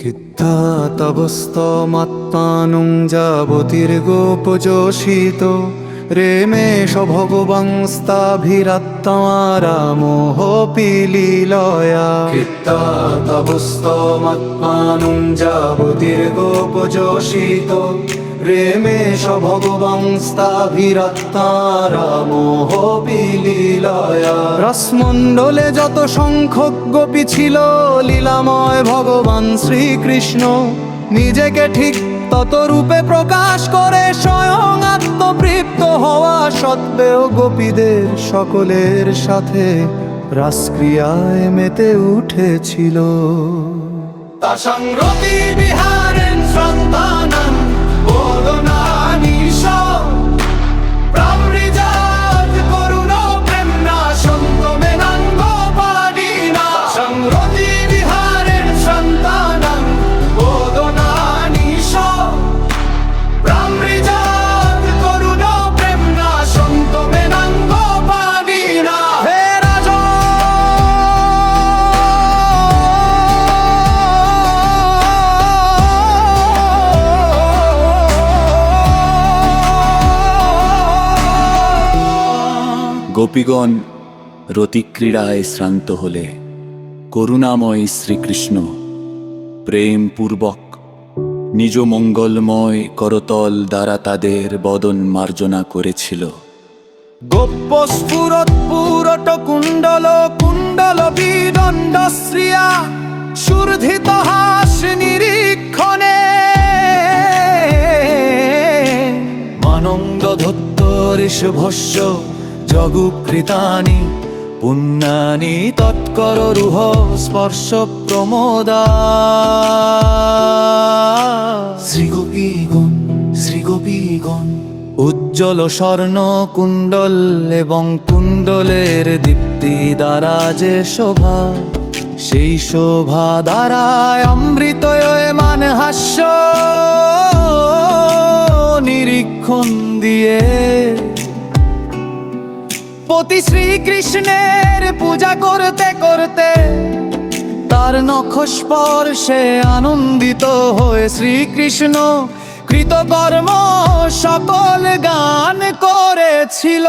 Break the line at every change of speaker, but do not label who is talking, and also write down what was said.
কিত্তাতবস্তমাত্মানুং যাবতীর্গোপযোষিত রেমেশ ভগবংস্তাভিরাত্তমারামোহ পিলীলয়া কিত্তাতবস্তমাত্মানুং যাবতীর্গোপযোষিত রেমেশ ভগবংস্তাভিরাত্তারামোহ পিলীলয়া রসমণ্ডলে যত সংখ্যক গোপী ছিল লীলাময় ভগবান শ্রীকৃষ্ণ নিজেকে ঠিক তত রূপে প্রকাশ করে স্বয়ং আত্মতৃপ্ত হওয়া সত্ত্বেও গোপীদের সকলের সাথে রাসক্রিয়ায় মেতে উঠেছিল। তাসংরতি বিহারেন
গোপীগণ রতিক্রীড়ায় শ্রান্ত হলে, করুণাময় শ্রীকৃষ্ণ, প্রেমপূর্বক নিজ মঙ্গলময় করতল দ্বারা তাদের বদন মার্জনা করেছিল।
গোপ্য স্ফুরত কুণ্ডল কুণ্ডল বিদণ্ড শ্রিয়া, সুরধিত হাস নিরীক্ষণে। মানন্দ ধত্ত ঋষভস্য জগুকৃতানি পুণ্যানি তৎকর রুহ স্পর্শ প্রমোদা। শ্রীগোপীগণ শ্রীগোপীগণ। উজ্জ্বল স্বর্ণ কুণ্ডল এবং কুণ্ডলের দীপ্তি দ্বারা যে শোভা সেই শোভা দ্বারায় অমৃত মান হাস্য নিরীক্ষণ দিয়ে পতি শ্রীকৃষ্ণের পূজা করতে করতে তার নখস্পর্শে আনন্দিত হয়ে শ্রীকৃষ্ণ কৃতকর্ম সকল গান করেছিল।